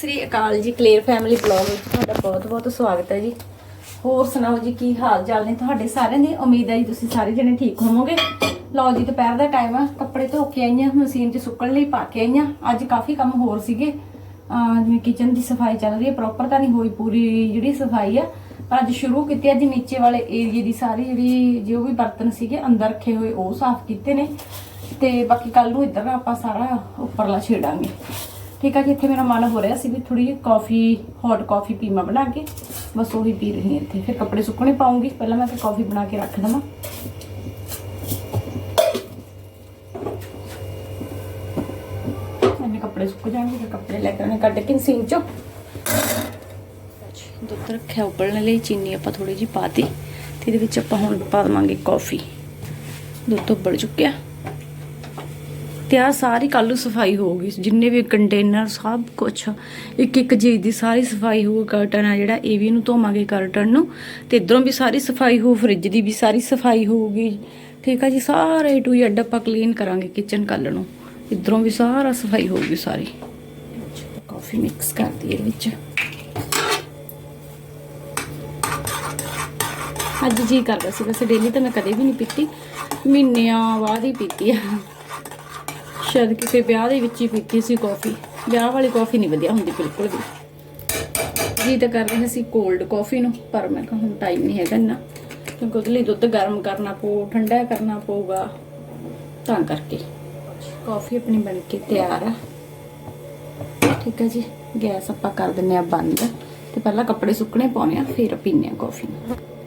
ਸਤਿ ਸ੍ਰੀ ਅਕਾਲ ਜੀ Kaler family blog ਵਿੱਚ ਤੁਹਾਡਾ ਬਹੁਤ-ਬਹੁਤ ਸਵਾਗਤ ਹੈ ਜੀ। ਹੋਰ ਸੁਣਾਓ ਜੀ, ਕੀ ਹਾਲ ਚਾਲ ਨੇ ਤੁਹਾਡੇ ਸਾਰਿਆਂ ਦੀ? ਉਮੀਦ ਹੈ ਜੀ ਤੁਸੀਂ ਸਾਰੇ ਜਣੇ ਠੀਕ ਹੋਵੋਗੇ। ਲਓ ਜੀ, ਦੁਪਹਿਰ ਦਾ ਟਾਈਮ ਆ, ਕੱਪੜੇ ਧੋ ਕੇ ਆਈਆਂ ਮਸ਼ੀਨ 'ਚ ਸੁੱਕਣ ਲਈ ਪਾ ਕੇ ਆਈਆਂ ਅੱਜ ਕਾਫੀ ਕੰਮ ਹੋਰ ਸੀਗੇ। ਜਿਵੇਂ ਕਿਚਨ ਦੀ ਸਫ਼ਾਈ ਚੱਲ ਰਹੀ ਹੈ ਪ੍ਰੋਪਰ ਤਾਂ ਨਹੀਂ ਹੋਈ ਪੂਰੀ ਜਿਹੜੀ ਸਫ਼ਾਈ ਆ, ਪਰ ਅੱਜ ਸ਼ੁਰੂ ਕੀਤੀ ਅੱਜ ਨੀਚੇ ਵਾਲੇ ਏਰੀਏ ਦੀ ਸਾਰੀ ਜਿਹੜੀ ਜੋ ਵੀ ਬਰਤਨ ਸੀਗੇ, ਅੰਦਰ ਰੱਖੇ ਹੋਏ, ਉਹ ਸਾਫ਼ ਕੀਤੇ ਨੇ। ਤੇ ਬਾਕੀ ਕੱਲ ਨੂੰ ਇੱਧਰ ਆਪਾਂ ਸਾਰਾ ਉੱਪਰਲਾ ਛੇੜਾਂਗੇ। ਠੀਕ ਆ ਜੀ, ਇੱਥੇ ਮੇਰਾ ਮਨ ਹੋ ਰਿਹਾ ਸੀ ਵੀ ਥੋੜੀ ਜਿਹੀ ਕਾਫੀ ਹੌਟ ਕਾਫੀ ਪੀਮਾ ਬਣਾ ਕੇ। ਬਸ ਉਹੀ ਪੀ ਰਹੀ ਹਾਂ ਇੱਥੇ। ਫਿਰ ਕੱਪੜੇ ਸੁੱਕਣੇ ਪਾਉਂਗੀ। ਪਹਿਲਾਂ ਮੈਂ ਤੇ ਕਾਫੀ ਬਣਾ ਕੇ ਰੱਖ ਦਵਾਂ। ਇਹਨੇ ਕੱਪੜੇ ਸੁੱਕ ਜਾਣਗੇ, ਫਿਰ ਕੱਪੜੇ ਲੈ ਕੇ ਉਹਨੇ ਕੱਢ ਕੇ ਸੀਨ ਚੋਂ। ਦੁੱਧ ਰੱਖਿਆ ਉਬਲਣ ਲਈ, ਚੀਨੀ ਆਪਾਂ ਥੋੜੀ ਜਿਹੀ ਪਾਤੀ ਤੇ ਇਹਦੇ ਵਿੱਚ ਆਪਾਂ ਹੁਣ ਪਾ ਦਵਾਂਗੇ ਕਾਫੀ ਦੁੱਧ ਉਬਲ ਚੁੱਕਿਆ। ਤੇ ਆ ਸਾਰੀ ਕੱਲ੍ਹ ਸਫ਼ਾਈ ਹੋਊਗੀ ਜਿੰਨੇ ਵੀ ਕੰਟੇਨਰ ਸਭ ਕੁਝ ਇੱਕ ਇੱਕ ਚੀਜ਼ ਦੀ ਸਾਰੀ ਸਫ਼ਾਈ ਹੋ ਕਰਟਨ ਆ ਜਿਹੜਾ, ਇਹ ਵੀ ਨੂੰ ਧੋਵਾਂਗੇ ਕਰਟਨ ਨੂੰ। ਤੇ ਇਧਰੋਂ ਵੀ ਸਾਰੀ ਸਫ਼ਾਈ ਹੋਊ ਫ੍ਰਿਜ ਦੀ ਵੀ ਸਾਰੀ ਸਫ਼ਾਈ ਹੋਊਗੀ। ਠੀਕ ਆ ਜੀ, ਸਾਰੇ ਟੂ ਅੱਡ ਆਪਾਂ ਕਲੀਨ ਕਰਾਂਗੇ ਕਿਚਨ ਕੱਲ ਨੂੰ। ਇਧਰੋਂ ਵੀ ਸਾਰਾ ਸਫ਼ਾਈ ਹੋਊਗੀ ਸਾਰੀ। ਕਾਫੀ ਮਿਕਸ ਕਰਦੀ ਇਹਦੇ ਵਿੱਚ। ਅੱਜ ਜੀ ਕਰਦਾ ਸੀ ਵੈਸੇ ਡੇਲੀ ਤਾਂ ਮੈਂ ਕਦੇ ਵੀ ਨਹੀਂ ਪੀਤੀ। ਮਹੀਨਿਆਂ ਬਾਅਦ ਹੀ ਪੀਤੀ ਆ। ਸ਼ਾਇਦ ਕਿਸੇ ਵਿਆਹ ਦੇ ਵਿੱਚ ਹੀ ਪੀਤੀ ਸੀ ਕਾਫੀ ਵਿਆਹ ਵਾਲੀ ਕਾਫੀ ਨਹੀਂ ਵਧੀਆ ਹੁੰਦੀ ਬਿਲਕੁਲ ਵੀ। ਜੀ ਤਾਂ ਕਰ ਰਹੇ ਸੀ ਕੋਲਡ ਕਾਫੀ ਨੂੰ, ਪਰ ਮੈਂ ਕਿਹਾ ਹੁਣ ਟਾਈਮ ਨਹੀਂ ਹੈਗਾ ਇੰਨਾ। ਕਿਉਂਕਿ ਉਹਦੇ ਲਈ ਦੁੱਧ ਗਰਮ ਕਰਨਾ ਪਊ, ਠੰਡਾ ਕਰਨਾ ਪਊਗਾ, ਤਾਂ ਕਰਕੇ। ਕਾਫੀ ਆਪਣੀ ਬਣ ਕੇ ਤਿਆਰ ਆ। ਠੀਕ ਹੈ ਜੀ, ਗੈਸ ਆਪਾਂ ਕਰ ਦਿੰਨੇ ਆ ਬੰਦ। ਤੇ ਪਹਿਲਾਂ ਕੱਪੜੇ ਸੁੱਕਣੇ ਪਾਉਣੇ ਆ, ਫਿਰ ਪੀਨੇ ਆ ਕਾਫੀ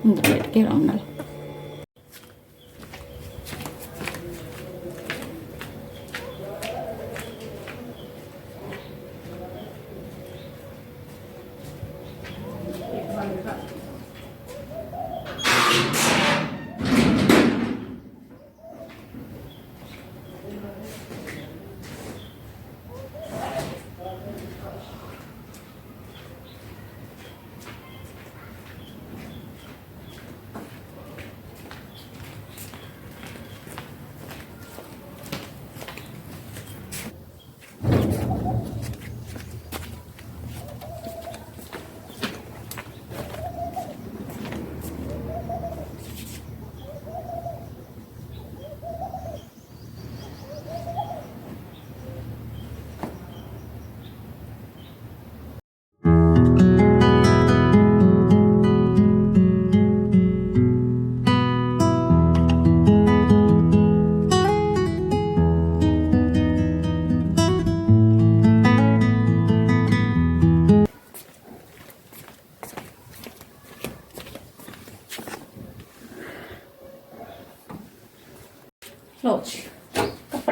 ਅੰਦਰ ਬੈਠ ਕੇ ਆਰਾਮ ਨਾਲ।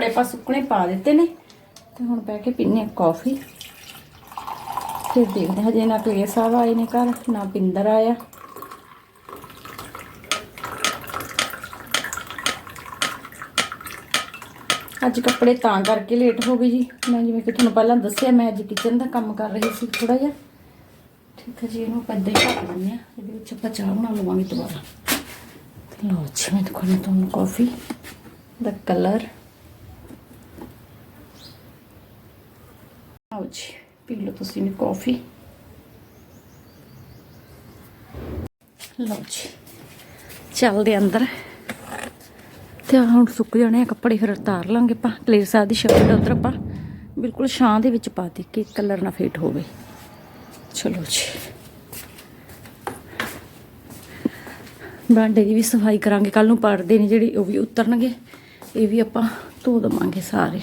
ਕੱਪੜੇ ਪਾ ਸੁੱਕਣੇ ਪਾ ਦਿੱਤੇ ਨੇ ਤੇ ਹੁਣ ਬਹਿ ਕੇ ਪੀਨੇ ਆ ਕਾਫੀ ਫਿਰ ਦੇਖਦੇ ਹਾਂ, ਜੇ ਨਾ ਕਲੇਰ ਸਾਹਿਬ ਆਏ ਨੇ ਘਰ ਨਾ ਪਿੰਦਰ ਆਇਆ। ਅੱਜ ਕੱਪੜੇ ਤਾਂ ਕਰਕੇ ਲੇਟ ਹੋ ਗਏ ਜੀ। ਮੈਂ ਜਿਵੇਂ ਕਿ ਤੁਹਾਨੂੰ ਪਹਿਲਾਂ ਦੱਸਿਆ ਮੈਂ ਅੱਜ ਕਿਚਨ ਦਾ ਕੰਮ ਕਰ ਰਹੀ ਸੀ ਥੋੜਾ ਜਿਹਾ। ਠੀਕ ਹੈ ਜੀ ਇਹਨੂੰ ਆਪਾਂ ਏਦਾਂ ਹੀ ਢੱਕ ਦਿੰਦੇ ਆ ਇਹਦੇ ਵਿੱਚ ਆਪਾਂ ਚਾਹ ਬਣਾ ਲਵਾਂਗੇ ਦੁਬਾਰਾ। ਤੇ ਲਓ ਜੀ ਮੈਂ ਦਿਖਾਉਂਦੀ ਤੁਹਾਨੂੰ ਕਾਫੀ ਦਾ ਕਲਰ ਆਓ ਜੀ ਪੀ ਲਓ ਤੁਸੀਂ ਵੀ ਕਾਫੀ ਲਓ ਜੀ ਚੱਲਦੇ ਅੰਦਰ ਤੇ ਹੁਣ ਸੁੱਕ ਜਾਣੇ ਆ ਕੱਪੜੇ ਫਿਰ ਉਤਾਰ ਲਾਂਗੇ ਆਪਾਂ ਕਲੇਰ ਸਾਹਿਬ ਦੀ ਸ਼ਰਟ ਉਧਰ ਆਪਾਂ ਬਿਲਕੁਲ ਛਾਂ ਦੇ ਵਿੱਚ ਪਾ ਦੇ ਕਿ ਕਲਰ ਨਾ ਫੇਟ ਹੋਵੇ ਚਲੋ ਜੀ ਬਰਾਂਡੇ ਦੀ ਵੀ ਸਫ਼ਾਈ ਕਰਾਂਗੇ ਕੱਲ ਨੂੰ ਪਰਦੇ ਨੇ ਜਿਹੜੇ ਉਹ ਵੀ ਉਤਰਨਗੇ ਇਹ ਵੀ ਆਪਾਂ ਧੋ ਦਵਾਂਗੇ ਸਾਰੇ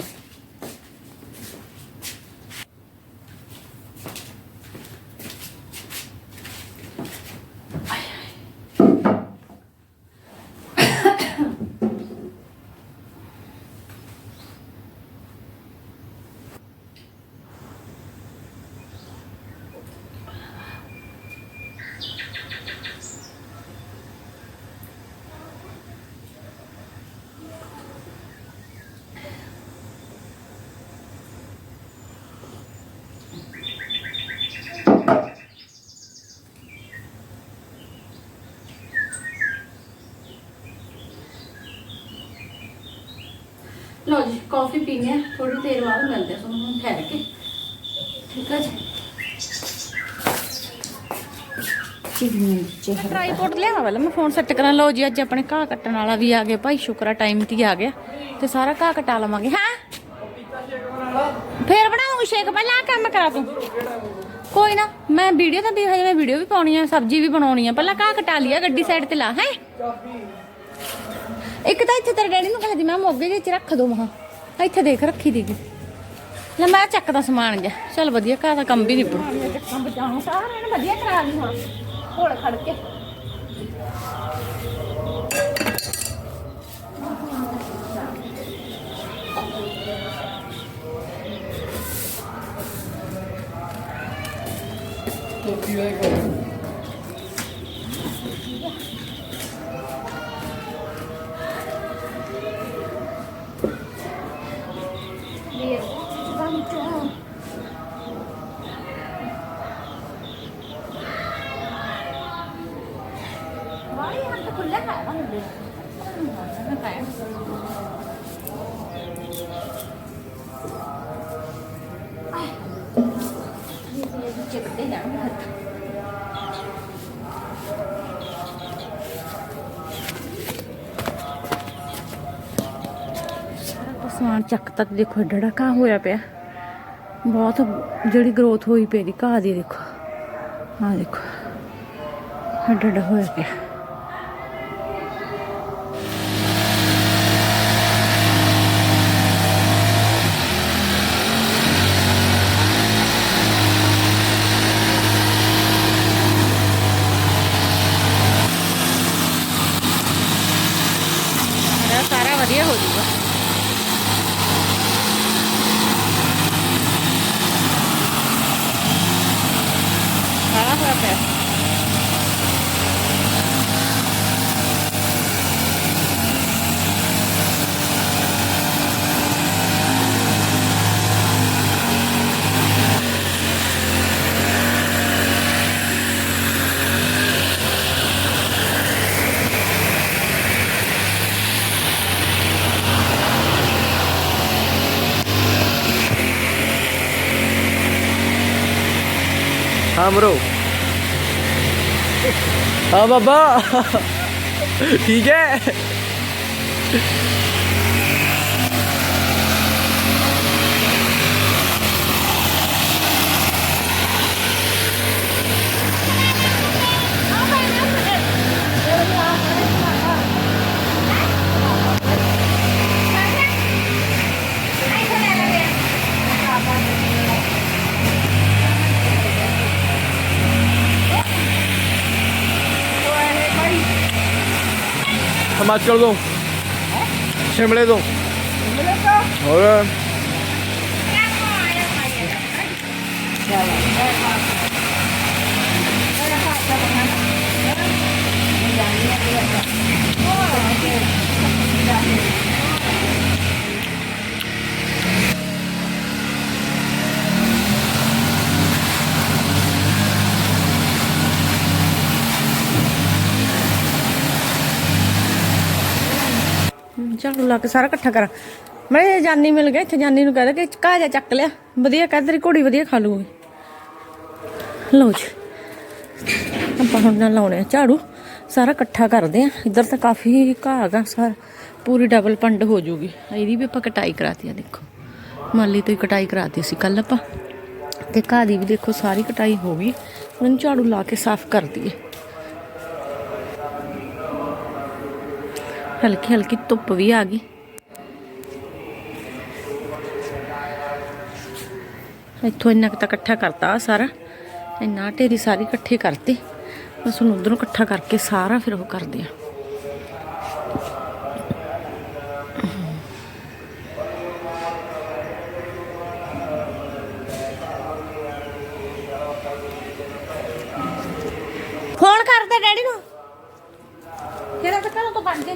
ਲਓ ਜੀ ਕਾਫੀ ਪੀਨੇ ਆ ਥੋੜੀ ਦੇਰ ਬਾਅਦ ਮਿਲਦੇ ਆ ਤੁਹਾਨੂੰ ਹੁਣ ਠਹਿਰ ਕੇ। ਠੀਕ ਹੈ ਜੀ? ਟ੍ਰਾਈਪੋਡ ਲਿਆਵਾ ਵਾਲਾ ਮੈਂ ਫੋਨ ਸੈੱਟ ਕਰਾਂ। ਲਓ ਜੀ ਅੱਜ ਆਪਣੇ ਘਾਹ ਕੱਟਣ ਵਾਲਾ ਵੀ ਆ ਗਿਆ। ਭਾਈ ਸ਼ੁਕਰਾ ਟਾਈਮ ਤੇ ਆ ਗਿਆ। ਤੇ ਸਾਰਾ ਘਾਹ ਕਟਾ ਲਵਾਂਗੇ ਹਾਂ? ਫੇਰ ਬਣਾਉਂਗੀ ਸ਼ੇਕ ਪਹਿਲਾਂ ਕੰਮ ਕਰਾ ਤੂੰ ਕੋਈ ਨਾ ਮੈਂ ਵੀਡੀਓ ਤਾਂ ਵੀ ਹਜੇ ਮੈਂ ਵੀਡੀਓ ਵੀ ਪਾਉਣੀ ਆ ਸਬਜ਼ੀ ਵੀ ਬਣਾਉਣੀ ਆ। ਪਹਿਲਾਂ ਘਾਹ ਕਟਾ ਲਿਆ ਗੱਡੀ ਸਾਈਡ ਤੇ ਲਾ ਹੈ? ਇੱਕ ਤਾਂ ਇੱਥੇ ਤੇਰੇ ਡੈਡੀ ਨੂੰ ਕਹਿੰਦੀ ਮੈਂ ਮੋਗੇ ਵਿੱਚ ਰੱਖ ਦੋ ਮਹਾ ਇੱਥੇ ਦੇਖ ਰੱਖੀ ਦੀਗੀ ਲੈ ਮੈਂ ਚੱਕਦਾ ਸਮਾਨ ਗਿਆ ਚੱਲ ਵਧੀਆ ਘਰ ਦਾ ਕੰਮ ਵੀ ਨਿਬੜੂ। ਚੱਕਾਂ ਬਚਾਉਂ ਸਾਰਿਆਂ ਨੇ ਵਧੀਆ ਕਰਾ ਲਈ ਹੁਣ। ਕੋਲ ਖੜ ਕੇ। Lihat, ਸਮਾਨ ਚੱਕ ਤੱਕ ਦੇਖੋ ਏਡਾ ਘਾਹ ਹੋਇਆ ਪਿਆ। ਬਹੁਤ ਜਿਹੜੀ ਗਰੋਥ ਹੋਈ ਪਈ ਦੀ ਘਾਹ ਦੀ ਦੇਖੋ। ਆਹ ਦੇਖੋ, ਏਡਾ ਏਡਾ ਹੋਇਆ ਪਿਆ ਮੇਰਾ ਸਾਰਾ ਵਧੀਆ ਹੋ ਜਾਊਗਾ ਸਾਰਾ ਹੋਇਆ ਪਿਆ Ah, bro. Ah, baba. ਠੀਕ ਹੈ ਹਿਮਾਚਲ ਤੋਂ ਸ਼ਿਮਲੇ ਤੋਂ। ਸ਼ਿਮਲੇ ਤੋਂ? ਹੋਰ। Yeah. ਝਾੜੂ ਲਾ ਕੇ ਸਾਰਾ ਇਕੱਠਾ ਕਰਾਂ। ਮੈਂ ਜਾਨੀ ਮਿਲ ਗਿਆ ਇੱਥੇ ਜਾਨੀ ਨੂੰ ਕਹਿ ਕਿ ਘਾਹ ਜਾ ਚੱਕ ਲਿਆ, ਵਧੀਆ ਕਹਿ ਤੇਰੀ ਘੋੜੀ ਵਧੀਆ ਖਾ ਲੂਗੀ। ਲਓ ਜੀ, ਆਪਾਂ ਹੁਣ ਨਾਲ ਲਾਉਣੇ ਆ ਝਾੜੂ, ਸਾਰਾ ਇਕੱਠਾ ਕਰਦੇ ਆ। ਇੱਧਰ ਤਾਂ ਕਾਫੀ ਘਾਹ ਹੈਗਾ, ਸਾਰਾ ਪੂਰੀ ਡਬਲ ਪੰਡ ਹੋ ਜੂਗੀ। ਇਹਦੀ ਵੀ ਆਪਾਂ ਕਟਾਈ ਕਰਾਤੀ ਆ, ਦੇਖੋ। ਮਾਲੀ ਤੋਂ ਹੀ ਕਟਾਈ ਕਰਾਤੀ ਸੀ ਕੱਲ ਆਪਾਂ। ਤੇ ਘਾਹ ਦੀ ਵੀ ਦੇਖੋ, ਸਾਰੀ ਕਟਾਈ ਹੋ ਗਈ। ਹੁਣ ਝਾੜੂ ਲਾ ਕੇ ਸਾਫ਼ ਕਰ ਦਈਏ। ਹਲਕੀ ਹਲਕੀ ਧੁੱਪ ਵੀ ਆ ਗਈ। ਇੱਥੋਂ ਇੰਨਾ ਤਾਂ ਇਕੱਠਾ ਕਰਤਾ ਸਾਰਾ। ਇੰਨਾ ਢੇਰੀ ਸਾਰੀ ਇਕੱਠੀ ਕਰਤੀ। ਬਸ ਹੁਣ ਉਧਰੋਂ ਇਕੱਠਾ ਕਰਕੇ ਸਾਰਾ ਫਿਰ ਉਹ ਕਰਦੇ ਆ। ਫੋਨ ਕਰਦੇ ਡੈਡੀ ਨੂੰ। ਕਿਹੜਾ ਤਾਂ ਘਰੋਂ ਤੋਂ ਬਣ ਗਏ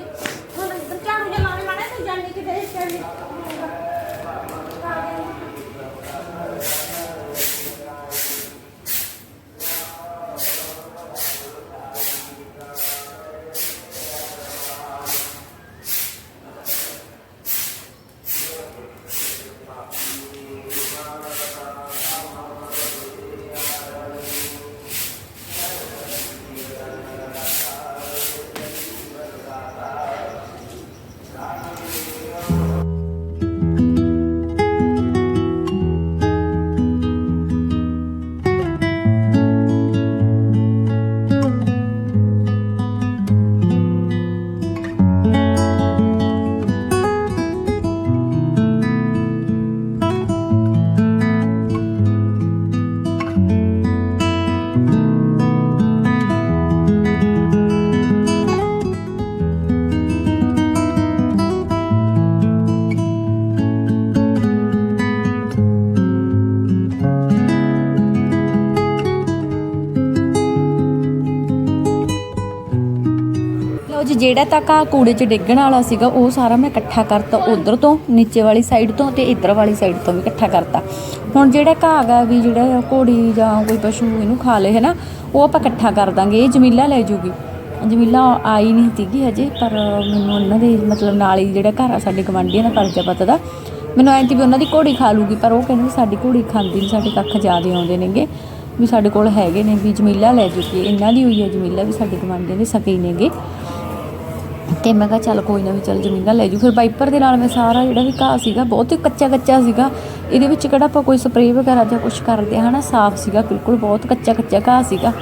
ਜਿਹੜਾ ਤਾਂ ਘਾਹ ਕੂੜੇ 'ਚ ਡਿੱਗਣ ਵਾਲਾ ਸੀਗਾ, ਉਹ ਸਾਰਾ ਮੈਂ ਇਕੱਠਾ ਕਰਤਾ ਉਧਰ ਤੋਂ, ਨੀਚੇ ਵਾਲੀ ਸਾਈਡ ਤੋਂ ਤੇ ਇੱਧਰ ਵਾਲੀ ਸਾਈਡ ਤੋਂ ਵੀ ਇਕੱਠਾ ਕਰਤਾ। ਹੁਣ ਜਿਹੜਾ ਘਾਹ ਗਾ ਵੀ ਜਿਹੜਾ ਘੋੜੀ ਜਾਂ ਕੋਈ ਪਸ਼ੂ ਇਹਨੂੰ ਖਾ ਲੇ ਹੈ ਨਾ ਉਹ ਆਪਾਂ ਇਕੱਠਾ ਕਰ ਦਾਂਗੇ, ਇਹ ਜਮੀਲਾ ਲੈ ਜੂਗੀ। ਜਮੀਲਾ ਆਈ ਨਹੀਂ ਸੀਗੀ ਹਜੇ, ਪਰ ਮੈਨੂੰ ਉਹਨਾਂ ਦੇ ਮਤਲਬ ਨਾਲ ਹੀ ਜਿਹੜਾ ਘਰ ਆ, ਸਾਡੇ ਗਵਾਂਢੀਆਂ ਦਾ ਪਰਜਾ ਪਤਾ ਦਾ ਮੈਨੂੰ ਐਂ ਤੀ ਵੀ ਉਹਨਾਂ ਦੀ ਘੋੜੀ ਖਾ ਲੂਗੀ, ਪਰ ਉਹ ਕਹਿੰਦੇ ਵੀ ਸਾਡੀ ਘੋੜੀ ਖਾਂਦੀ ਨਹੀਂ ਸਾਡੇ ਕੱਖ ਜ਼ਿਆਦੇ ਆਉਂਦੇ ਨੇਗੇ, ਵੀ ਸਾਡੇ ਕੋਲ ਹੈਗੇ ਨੇ, ਵੀ ਜਮੀਲਾ ਲੈ ਜੂਗੀ। ਇਹਨਾਂ ਦੀ ਹੋਈ ਹੈ ਜਮੀਲਾ ਵੀ ਸਾਡੇ ਗਵਾਂਢੀਆਂ ਦੇ ਸਕੇ ਨੇਗੇ। ਤੇ ਮੈਂ ਕਿਹਾ ਚੱਲ ਕੋਈ ਨਾ ਵੀ ਚੱਲ ਜ਼ਮੀਨਾਂ ਲੈ ਜੂ। ਫਿਰ ਵਾਈਪਰ ਦੇ ਨਾਲ ਮੈਂ ਸਾਰਾ ਜਿਹੜਾ ਵੀ ਘਾਹ ਸੀਗਾ, ਬਹੁਤ ਹੀ ਕੱਚਾ ਕੱਚਾ ਸੀਗਾ। ਇਹਦੇ ਵਿੱਚ ਕਿਹੜਾ ਆਪਾਂ ਕੋਈ ਸਪਰੇਅ ਵਗੈਰਾ ਜਾਂ ਕੁਝ ਕਰਦੇ ਹਾਂ ਹਨਾ? ਸਾਫ਼ ਸੀਗਾ, ਬਿਲਕੁਲ ਬਹੁਤ ਕੱਚਾ ਕੱਚਾ ਘਾਹ ਸੀਗਾ।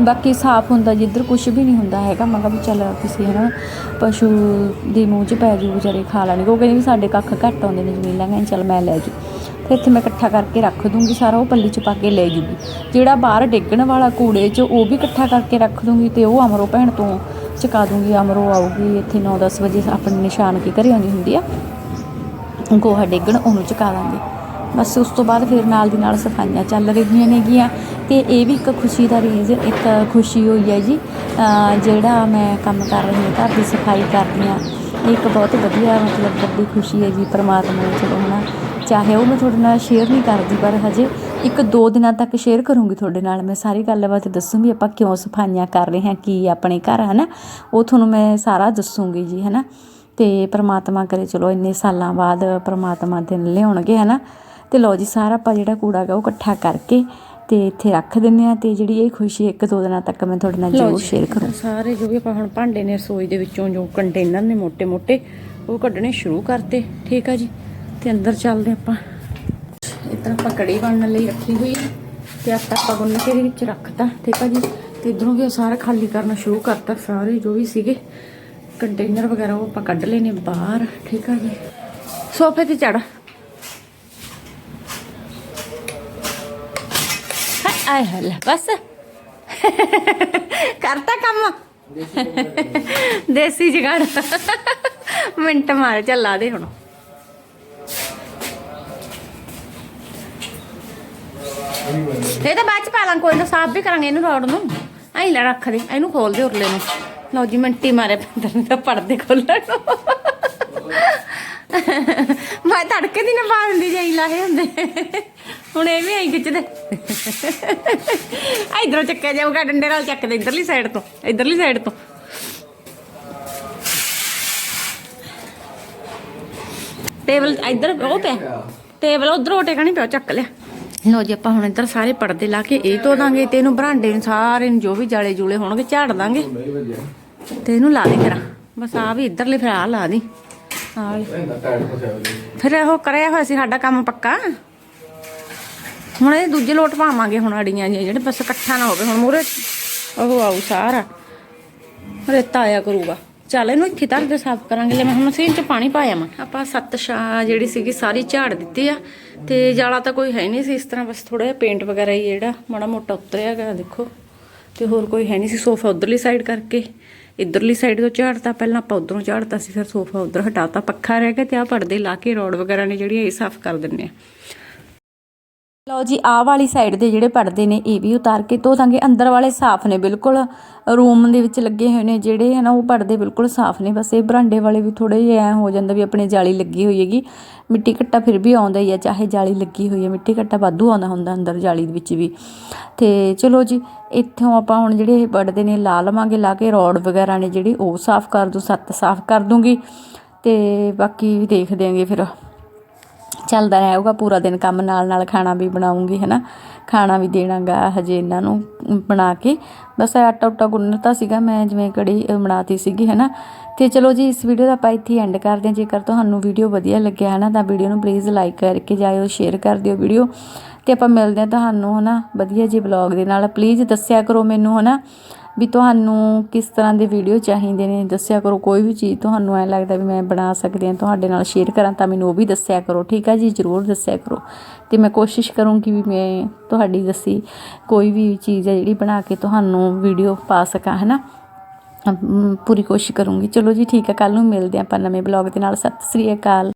ਬਾਕੀ ਸਾਫ਼ ਹੁੰਦਾ, ਜਿੱਧਰ ਕੁਝ ਵੀ ਨਹੀਂ ਹੁੰਦਾ ਹੈਗਾ। ਮੈਂ ਕਿਹਾ ਵੀ ਚੱਲ ਕਿਸੇ, ਹਨਾ, ਪਸ਼ੂ ਦੇ ਮੂੰਹ 'ਚ ਪੈ ਜੂ, ਵਿਚਾਰੇ ਖਾ ਲੈਣਗੇ। ਉਹ ਕਹਿੰਦੇ ਵੀ ਸਾਡੇ ਕੱਖ ਘੱਟ ਆਉਂਦੇ ਨੇ ਜ਼ਮੀਨਾਂ ਕਹਿੰਦੇ ਚੱਲ ਮੈਂ ਲੈ ਜੂ। ਫਿਰ ਇੱਥੇ ਮੈਂ ਇਕੱਠਾ ਕਰਕੇ ਰੱਖ ਦੂੰਗੀ ਸਾਰਾ, ਉਹ ਪੱਲੀ 'ਚ ਪਾ ਕੇ ਲੈ ਜੂਗੀ। ਜਿਹੜਾ ਬਾਹਰ ਡਿੱਗਣ ਵਾਲਾ ਕੂੜੇ 'ਚ, ਉਹ ਵੀ ਇਕੱਠਾ ਕਰਕੇ ਰੱਖ ਦੂੰਗੀ ਤੇ ਉਹ ਅਮਰੋ ਭੈਣ ਤੋਂ ਚੁਕਾ ਦੂੰਗੀ, ਅਮਰੋ ਆਊਗੀ, ਇੱਥੇ 9-10 ਵਜੇ ਆਪਣੇ ਨਿਸ਼ਾਨ ਕੀ ਘਰੇ ਆਉਂਦੀ ਹੁੰਦੀ ਆ। ਗੋਹਾ ਡੇਗਣ, ਉਹਨੂੰ ਚੁਕਾ ਦਾਂਗੇ। ਬਸ ਉਸ ਤੋਂ ਬਾਅਦ ਫਿਰ ਨਾਲ ਦੀ ਨਾਲ ਸਫਾਈਆਂ ਚੱਲ ਰਹੀਆਂ ਨੇਗੀਆਂ। ਤੇ ਇਹ ਵੀ ਇੱਕ ਖੁਸ਼ੀ ਦਾ ਰੀਜ਼, ਇੱਕ ਖੁਸ਼ੀ ਹੋਈ ਹੈ ਜੀ। ਜਿਹੜਾ ਮੈਂ ਕੰਮ ਕਰ ਰਹੀ ਹਾਂ, ਘਰ ਦੀ ਸਫ਼ਾਈ ਕਰਦੀ ਹਾਂ, ਇਹ ਇੱਕ ਬਹੁਤ ਵਧੀਆ ਮਤਲਬ ਵੱਡੀ ਖੁਸ਼ੀ ਹੈ ਜੀ, ਪਰਮਾਤਮਾ ਨੇ ਚਲੋ ਹਨਾ। ਚਾਹੇ ਉਹ ਮੈਂ ਤੁਹਾਡੇ ਨਾਲ ਸ਼ੇਅਰ ਨਹੀਂ ਕਰਦੀ ਪਰ ਹਜੇ ਇੱਕ ਦੋ ਦਿਨਾਂ ਤੱਕ ਸ਼ੇਅਰ ਕਰੂੰਗੀ ਤੁਹਾਡੇ ਨਾਲ। ਮੈਂ ਸਾਰੀ ਗੱਲਬਾਤ ਦੱਸੂੰਗੀ ਆਪਾਂ ਕਿਉਂ ਸਫਾਈਆਂ ਕਰ ਰਹੇ ਹਾਂ ਕੀ ਆਪਣੇ ਘਰ ਹੈ ਨਾ ਉਹ ਤੁਹਾਨੂੰ ਮੈਂ ਸਾਰਾ ਦੱਸੂੰਗੀ ਜੀ ਹੈ ਨਾ ਤੇ ਪਰਮਾਤਮਾ ਕਰੇ ਚਲੋ ਇੰਨੇ ਸਾਲਾਂ ਬਾਅਦ ਪਰਮਾਤਮਾ ਦਿਨ ਲਿਆਉਣਗੇ ਹੈ ਨਾ ਤੇ ਲਓ ਜੀ ਸਾਰਾ ਆਪਾਂ ਜਿਹੜਾ ਕੂੜਾ ਗਾ ਉਹ ਇਕੱਠਾ ਕਰਕੇ ਤੇ ਇੱਥੇ ਰੱਖ ਦਿੰਨੇ ਆ ਤੇ ਜਿਹੜੀ ਇਹ ਖੁਸ਼ੀ ਇੱਕ ਦੋ ਦਿਨਾਂ ਤੱਕ ਮੈਂ ਤੁਹਾਡੇ ਨਾਲ ਜ਼ਰੂਰ ਸ਼ੇਅਰ ਕਰੂੰ ਸਾਰੇ ਜੋ ਵੀ ਆਪਾਂ ਹੁਣ ਭਾਂਡੇ ਨੇ ਰਸੋਈ ਦੇ ਵਿੱਚੋਂ ਜੋ ਕੰਟੇਨਰ ਨੇ ਮੋٹے ਮੋٹے ਉਹ ਕੱਢਣੇ ਸ਼ੁਰੂ ਕਰਤੇ ਠੀਕ ਆ ਜੀ? ਤੇ ਅੰਦਰ ਚੱਲਦੇ ਆਪਾਂ। ਇਤਨਾ ਆਪਾਂ ਕੜੀ ਬਣਨ ਲਈ ਰੱਖੀ ਹੋਈ ਹੈ ਤੇ ਆਟਾ ਆਪਾਂ ਗੁੰਨ ਕੇ ਇਹਦੇ ਵਿੱਚ ਰੱਖਤਾ, ਠੀਕ ਆ ਜੀ? ਤੇ ਇਧਰੋਂ ਵੀ ਸਾਰਾ ਖਾਲੀ ਕਰਨਾ ਸ਼ੁਰੂ ਕਰਤਾ, ਸਾਰੇ ਜੋ ਵੀ ਸੀਗੇ। ਕੰਟੇਨਰ ਵਗੈਰਾ ਉਹ ਆਪਾਂ ਕੱਢ ਲਏ ਬਾਹਰ, ਠੀਕ ਆ ਜੀ? ਸੋਫੇ ਤੇ ਚੜ ਆਏ ਹਲ ਬਸ। ਕਰਤਾ ਕੰਮ? ਦੇਸੀ ਜਗੜ। ਮਿੰਟ ਮਾਰ, ਚੱਲਾ ਦੇ ਹੁਣ। ਇਹ ਤਾਂ ਬਾਅਦ ਚ ਪਾ ਲਾਂ, ਕੋਈ ਨਾ ਸਾਫ਼ ਵੀ ਕਰਾਂਗੇ ਇਹਨੂੰ ਰੋਡ ਨੂੰ। ਐਂ ਲੈ ਰੱਖ ਦੇ, ਇਹਨੂੰ ਖੋਲ ਦੇ ਉਰਲੇ ਨੂੰ। ਲਓ ਜੀ, ਮੰਟੀ ਮਾਰੇ ਪੰਦਰ ਦਾ ਪਰਦੇ ਖੋਲਣ ਨੂੰ। ਮੈਂ ਤੜਕੇ ਦੀ ਨਾ ਪਾ ਜਾਈ ਲਾਹੇ ਹੁੰਦੇ। ਹੁਣ ਇਹ ਵੀ ਐਂ ਖਿੱਚਦੇ। ਇਧਰੋਂ ਚੱਕਿਆ ਜਾਊਗਾ, ਡੰਡੇ ਨਾਲ ਚੱਕਦੇ ਇਧਰਲੀ ਸਾਈਡ ਤੋਂ, ਇਧਰਲੀ ਸਾਈਡ ਤੋਂ। ਟੇਬਲ ਇਧਰ ਉਹ ਪਿਆ, ਟੇਬਲ ਉਧਰੋਂ ਟੇਕਣੀ ਪਿਆ ਚੱਕ ਲਿਆ। ਲੋ ਜੀ, ਆਪਾਂ ਹੁਣ ਇੱਧਰ ਸਾਰੇ ਪਰਦੇ ਲਾ ਕੇ ਇਹ ਧੋ ਦਾਂਗੇ ਤੇ ਇਹਨੂੰ ਬਰਾਂਡੇ ਨੂੰ ਸਾਰੇ ਨੂੰ ਜੋ ਵੀ ਜਾਲੇ ਜੂਲੇ ਹੋਣਗੇ ਝਾੜ ਦਾਂਗੇ। ਤੇ ਇਹਨੂੰ ਲਾ ਦੇ ਕਰਾਂ ਬਸ ਆ ਵੀ ਇੱਧਰਲੇ ਫਿਰ ਆ ਲਾ ਦੀ। ਆ ਫਿਰ ਉਹ ਕਰਿਆ ਹੋਇਆ ਸੀ ਸਾਡਾ ਕੰਮ ਪੱਕਾ। ਹੁਣ ਇਹ ਦੂਜੇ ਲੋਟ ਪਾਵਾਂਗੇ ਹੁਣ ਅੜੀਆਂ ਜਿਹੀਆਂ ਜਿਹੜੇ ਬਸ ਇਕੱਠਾ ਨਾ ਹੋਵੇ, ਹੁਣ ਮੂਰੇ ਉਹ ਆਊ ਸਾਰਾ। ਰੇਤਾ ਆਇਆ ਕਰੂਗਾ। ਚੱਲ ਇਹਨੂੰ ਇੱਥੇ ਧਰ ਦੇ, ਸਾਫ਼ ਕਰਾਂਗੇ। ਲੈ ਮੈਂ ਹੁਣ ਮਸ਼ੀਨ 'ਚ ਪਾਣੀ ਪਾਇਆ ਮੈਂ ਆਪਾਂ ਸੱਤ ਸ਼ਾ ਜਿਹੜੀ ਸੀਗੀ ਸਾਰੀ ਝਾੜ ਦਿੱਤੀ ਆ ਤੇ ਜਾਲਾ ਤਾਂ ਕੋਈ ਹੈ ਨਹੀਂ ਸੀ ਇਸ ਤਰ੍ਹਾਂ, ਬਸ ਥੋੜਾ ਜਿਹਾ ਪੇਂਟ ਵਗੈਰਾ ਹੀ ਜਿਹੜਾ ਮਾੜਾ ਮੋਟਾ ਉਤਰਿਆ ਹੈਗਾ, ਦੇਖੋ। ਤੇ ਹੋਰ ਕੋਈ ਹੈ ਨਹੀਂ ਸੀ ਸੋਫਾ ਉਧਰਲੀ ਸਾਈਡ ਕਰਕੇ। ਇਧਰਲੀ ਸਾਈਡ ਤੋਂ ਝਾੜਤਾ, ਪਹਿਲਾਂ ਆਪਾਂ ਉਧਰੋਂ ਝਾੜਤਾ ਸੀ, ਫਿਰ ਸੋਫਾ ਉਧਰ ਹਟਾਤਾ। ਪੱਖਾ ਰਹਿ ਗਿਆ ਤੇ ਆ ਪਰਦੇ ਲਾ ਕੇ ਰੋਡ ਵਗੈਰਾ ਨੇ ਜਿਹੜੀਆਂ ਇਹ ਸਾਫ਼ ਕਰ ਦਿੰਨੇ ਆ। ਲਓ ਜੀ, ਆਹ ਵਾਲੀ ਸਾਈਡ ਦੇ ਜਿਹੜੇ ਪਰਦੇ ਨੇ, ਇਹ ਵੀ ਉਤਾਰ ਕੇ ਧੋ ਦਾਂਗੇ। ਅੰਦਰ ਵਾਲੇ ਸਾਫ਼ ਨੇ, ਬਿਲਕੁਲ ਰੂਮ ਦੇ ਵਿੱਚ ਲੱਗੇ ਹੋਏ ਨੇ ਜਿਹੜੇ, ਹਨ, ਉਹ ਪਰਦੇ ਬਿਲਕੁਲ ਸਾਫ਼ ਨੇ। ਬਸ ਇਹ ਬਰਾਂਡੇ ਵਾਲੇ ਵੀ ਥੋੜੇ ਜਿਹਾ ਐ ਹੋ ਜਾਂਦਾ ਵੀ ਆਪਣੇ ਜਾਲੀ ਲੱਗੀ ਹੋਈ ਹੈਗੀ। ਮਿੱਟੀ ਘੱਟਾ ਫਿਰ ਵੀ ਆਉਂਦਾ ਹੀ ਆ, ਚਾਹੇ ਜਾਲੀ ਲੱਗੀ ਹੋਈ ਹੈ ਮਿੱਟੀ ਘੱਟਾ ਵਾਧੂ ਆਉਂਦਾ ਹੁੰਦਾ ਅੰਦਰ ਜਾਲੀ ਦੇ ਵਿੱਚ ਵੀ। ਤੇ ਚਲੋ ਜੀ, ਇੱਥੋਂ ਆਪਾਂ ਹੁਣ ਜਿਹੜੇ ਇਹ ਪਰਦੇ ਨੇ, ਲਾ ਲਵਾਂਗੇ, ਲਾ ਕੇ ਰੋਡ ਵਗੈਰਾ ਨੇ ਜਿਹੜੀ, ਉਹ ਸਾਫ਼ ਕਰ ਦੂੰ, ਸੱਤ ਸਾਫ਼ ਕਰ ਦੂੰਗੀ। ਤੇ ਬਾਕੀ ਵੀ ਦੇਖ ਦਿਆਂਗੇ ਫਿਰ। ਚੱਲਦਾ ਰਹੇਗਾ ਪੂਰਾ ਦਿਨ ਕੰਮ ਨਾਲ ਨਾਲ ਖਾਣਾ ਵੀ ਬਣਾਉਂਗੀ ਹੈਨਾ। ਖਾਣਾ ਵੀ ਦੇਣਾਗਾ ਹਜੇ ਇਹਨਾਂ ਨੂੰ ਬਣਾ ਕੇ। ਬਸ ਆਟਾ ਉਟਾ ਗੁੰਨਤਾ ਸੀਗਾ ਮੈਂ ਜਿਵੇਂ ਕੜੀ ਅ, ਬਣਾਤੀ ਸੀਗੀ ਹੈਨਾ। ਤੇ ਚਲੋ ਜੀ ਇਸ ਵੀਡੀਓ ਦਾ ਆਪਾਂ ਇੱਥੇ ਐਂਡ ਕਰਦੇ ਹਾਂ। ਜੇਕਰ ਤੁਹਾਨੂੰ ਵੀਡੀਓ ਵਧੀਆ ਲੱਗਿਆ ਹੈ ਨਾ ਤਾਂ ਵੀਡੀਓ ਨੂੰ ਪਲੀਜ਼ ਲਾਈਕ ਕਰਕੇ ਜਾਇਓ ਸ਼ੇਅਰ ਕਰ ਦਿਓ ਵੀਡੀਓ। ਤੇ ਆਪਾਂ ਮਿਲਦੇ ਹਾਂ ਤੁਹਾਨੂੰ ਹਨਾ ਵਧੀਆ ਜੀ ਵਲੌਗ ਦੇ ਨਾਲ। ਪਲੀਜ਼ ਦੱਸਿਆ ਕਰੋ ਮੈਨੂੰ ਹਨਾ। ਵੀ ਤੁਹਾਨੂੰ ਕਿਸ ਤਰ੍ਹਾਂ ਦੇ ਵੀਡੀਓ ਚਾਹੀਦੇ ਨੇ, ਦੱਸਿਆ ਕਰੋ, ਕੋਈ ਵੀ ਚੀਜ਼ ਤੁਹਾਨੂੰ ਐ ਲੱਗਦਾ ਵੀ ਮੈਂ ਬਣਾ ਸਕਦੀ ਹਾਂ, ਤੁਹਾਡੇ ਨਾਲ ਸ਼ੇਅਰ ਕਰਾਂ ਤਾਂ ਮੈਨੂੰ ਉਹ ਵੀ ਦੱਸਿਆ ਕਰੋ, ਠੀਕ ਆ ਜੀ? ਜ਼ਰੂਰ ਦੱਸਿਆ ਕਰੋ। ਤੇ ਮੈਂ ਕੋਸ਼ਿਸ਼ ਕਰੂੰਗੀ ਵੀ ਮੈਂ ਤੁਹਾਡੀ ਦੱਸੀ ਕੋਈ ਵੀ ਚੀਜ਼ ਹੈ ਜਿਹੜੀ ਬਣਾ ਕੇ ਤੁਹਾਨੂੰ ਵੀਡੀਓ ਪਾ ਸਕਾਂ ਹੈ ਨਾ ਪੂਰੀ ਕੋਸ਼ਿਸ਼ ਕਰੂੰਗੀ। ਚਲੋ ਜੀ, ਠੀਕ ਹੈ ਕੱਲ ਨੂੰ ਮਿਲਦੇ ਹਾਂ ਆਪਾਂ ਨਵੇਂ ਬਲੌਗ ਦੇ ਨਾਲ। ਸਤਿ ਸ੍ਰੀ ਅਕਾਲ।